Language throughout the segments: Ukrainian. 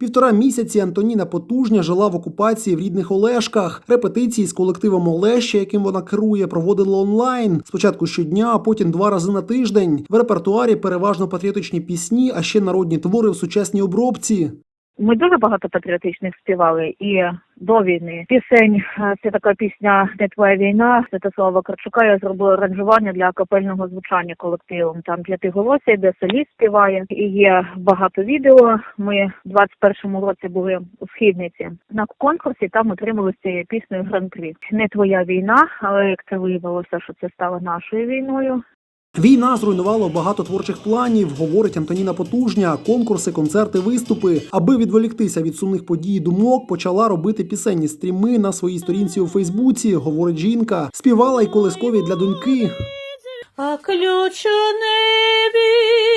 Півтора місяці Антоніна Потужня жила в окупації в рідних Олешках. Репетиції з колективом Олеща, яким вона керує, проводила онлайн. Спочатку щодня, а потім два рази на тиждень. В репертуарі переважно патріотичні пісні, а ще народні твори в сучасній обробці. Ми дуже багато патріотичних співали і до війни. Пісень е, це така пісня Не твоя війна Святослава Вакарчука. Я зробила аранжування для капельного звучання колективом. Там п'ятиголосся, де соліст співає. І є багато відео. Ми в 21-му році були у східниці на конкурсі. Там отримали з цією піснею гран-прі. Не твоя війна, але як це виявилося, що це стало нашою війною. Війна зруйнувала багато творчих планів, говорить Антоніна Потужня. Конкурси, концерти, виступи. Аби відволіктися від сумних подій і думок, почала робити пісенні стріми на своїй сторінці у Фейсбуці, говорить жінка. Співала й колискові для доньки. А ключ у небі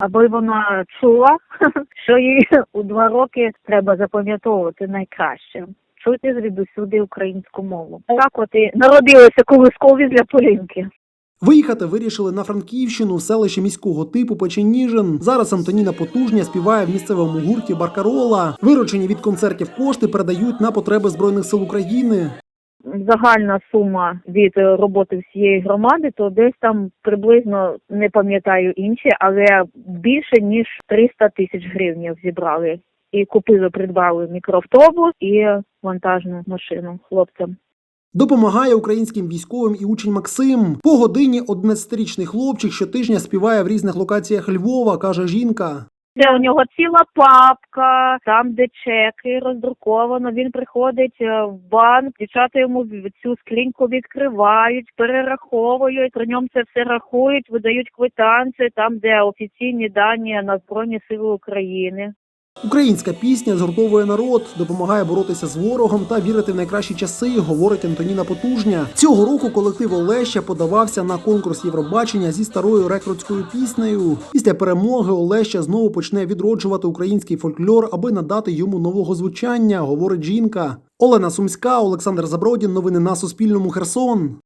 аби вона чула, що їй у два роки треба запам'ятовувати найкраще. Чути звідусюди українську мову. Так от і народилися колискові для Полінки. Виїхати вирішили на Франківщину селище міського типу Печеніжин. Зараз Антоніна Потужня співає в місцевому гурті Баркарола. Виручені від концертів кошти передають на потреби збройних сил України. Загальна сума від е, роботи всієї громади, то десь там приблизно не пам'ятаю інші, але більше ніж 300 тисяч гривень зібрали. І купили, придбали мікроавтобус і вантажну машину хлопцям. Допомагає українським військовим і учень Максим. По годині 11-річний хлопчик щотижня співає в різних локаціях Львова, каже жінка. Де у нього ціла папка, там де чеки роздруковано. Він приходить е, в банк, дівчата йому цю скриньку відкривають, перераховують. При ньому це все рахують, видають квитанції, там де офіційні дані на збройні сили України. Українська пісня згуртовує народ, допомагає боротися з ворогом та вірити в найкращі часи, говорить Антоніна Потужня. Цього року колектив Олеща подавався на конкурс Євробачення зі старою рекрутською піснею. Після перемоги Олеща знову почне відроджувати український фольклор, аби надати йому нового звучання, говорить жінка. Олена Сумська, Олександр Забродін. Новини на Суспільному. Херсон.